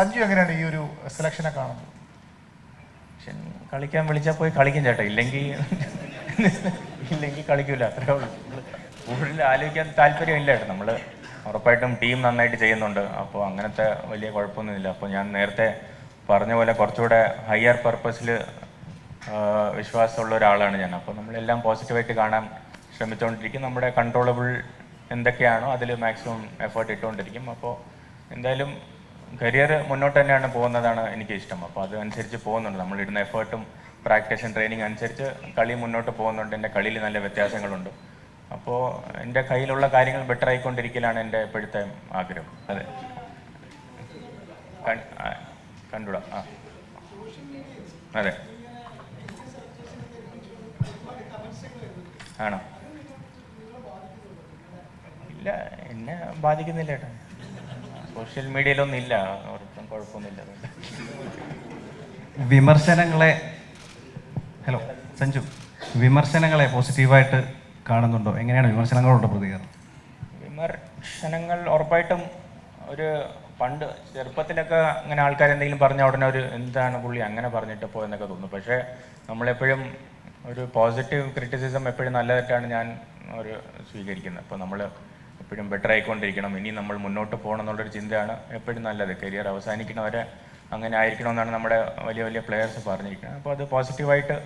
സഞ്ജു എങ്ങനെയാണ് ഈ ഒരു സെലക്ഷനെ കാണുന്നത്? കളിക്കാൻ വിളിച്ചാൽ പോയി കളിക്കും ചേട്ടാ. ഇല്ലെങ്കിൽ ഇല്ലെങ്കിൽ കളിക്കൂല. അത്രേ ഉള്ളൂ. കൂടുതൽ ആലോചിക്കാൻ താല്പര്യമില്ല ചേട്ടാ. നമ്മൾ ഉറപ്പായിട്ടും ടീം നന്നായിട്ട് ചെയ്യുന്നുണ്ട്. അപ്പോൾ അങ്ങനത്തെ വലിയ കുഴപ്പമൊന്നുമില്ല. അപ്പോൾ ഞാൻ നേരത്തെ പറഞ്ഞ പോലെ കുറച്ചുകൂടെ ഹയർ പർപ്പസിൽ വിശ്വാസമുള്ള ഒരാളാണ് ഞാൻ. അപ്പോൾ നമ്മളെല്ലാം പോസിറ്റീവായിട്ട് കാണാൻ ശ്രമിച്ചുകൊണ്ടിരിക്കും നമ്മുടെ കൺട്രോളബിൾ എന്തൊക്കെയാണോ അതിൽ മാക്സിമം എഫേർട്ട് ഇട്ടുകൊണ്ടിരിക്കും അപ്പോൾ എന്തായാലും കരിയർ മുന്നോട്ട് തന്നെയാണ് പോകുന്നതാണ് എനിക്ക് ഇഷ്ടം. അപ്പോൾ അതനുസരിച്ച് പോകുന്നുണ്ട്. നമ്മളിടുന്ന എഫേർട്ടും പ്രാക്ടീസും ട്രെയിനിങ് അനുസരിച്ച് കളി മുന്നോട്ട് പോകുന്നുണ്ട്. എന്റെ കളിയിൽ നല്ല വ്യത്യാസങ്ങളുണ്ട്. അപ്പോൾ എന്റെ കയ്യിലുള്ള കാര്യങ്ങൾ ബെറ്റർ ആയിക്കൊണ്ടിരിക്കലാണ് എന്റെ ഇപ്പോഴത്തെ ആഗ്രഹം. അതെ. കണ്ടുടാ. ആ. അതെ. ആണോ? ഇല്ല എന്നെ ബാധിക്കുന്നില്ല ഏട്ടാ. സോഷ്യൽ മീഡിയയിലൊന്നും ഇല്ല അവർക്കും കുഴപ്പമൊന്നുമില്ല. വിമർശനങ്ങളെ ഹലോ സഞ്ജു വിമർശനങ്ങളെ പോസിറ്റീവായിട്ട് കാണുന്നുണ്ടോ? എങ്ങനെയാണ് വിമർശനങ്ങളോട് പ്രതികരണം? വിമർശനങ്ങൾ ഉറപ്പായിട്ടും ഒരു പണ്ട് ചെറുപ്പത്തിലൊക്കെ അങ്ങനെ ആൾക്കാർ എന്തെങ്കിലും പറഞ്ഞ ഉടനെ ഒരു എന്താണ് പുള്ളി അങ്ങനെ പറഞ്ഞിട്ട് പോയെന്നൊക്കെ തോന്നുന്നു. പക്ഷേ നമ്മളെപ്പോഴും ഒരു പോസിറ്റീവ് ക്രിറ്റിസിസം എപ്പോഴും നല്ലതായിട്ടാണ് ഞാൻ ഒരു സ്വീകരിക്കുന്നത്. അപ്പോൾ നമ്മൾ എപ്പോഴും ബെറ്റർ ആയിക്കൊണ്ടിരിക്കണം. ഇനി നമ്മൾ മുന്നോട്ട് പോകണം എന്നുള്ളൊരു ചിന്തയാണ് എപ്പോഴും നല്ലത്. കരിയർ അവസാനിക്കണവരെ അങ്ങനെ ആയിരിക്കണമെന്നാണ് നമ്മുടെ വലിയ വലിയ പ്ലെയേഴ്സ് പറഞ്ഞിരിക്കുന്നത്. അപ്പോൾ അത് പോസിറ്റീവായിട്ട്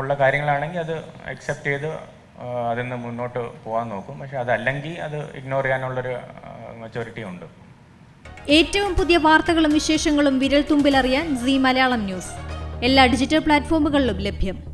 ഉള്ള കാര്യങ്ങളാണെങ്കിൽ അത് അക്സെപ്റ്റ് ചെയ്ത് അതിൽ നിന്ന് മുന്നോട്ട് പോകാൻ നോക്കും. പക്ഷെ അതല്ലെങ്കിൽ അത് ഇഗ്നോർ ചെയ്യാനുള്ളൊരു മെച്ചോറിറ്റി ഉണ്ട്. ഏറ്റവും പുതിയ വാർത്തകളും വിശേഷങ്ങളും വിരൽ തുമ്പിലറിയാൻ സി മലയാളം ന്യൂസ്. എല്ലാ ഡിജിറ്റൽ പ്ലാറ്റ്ഫോമുകളിലും ലഭ്യം.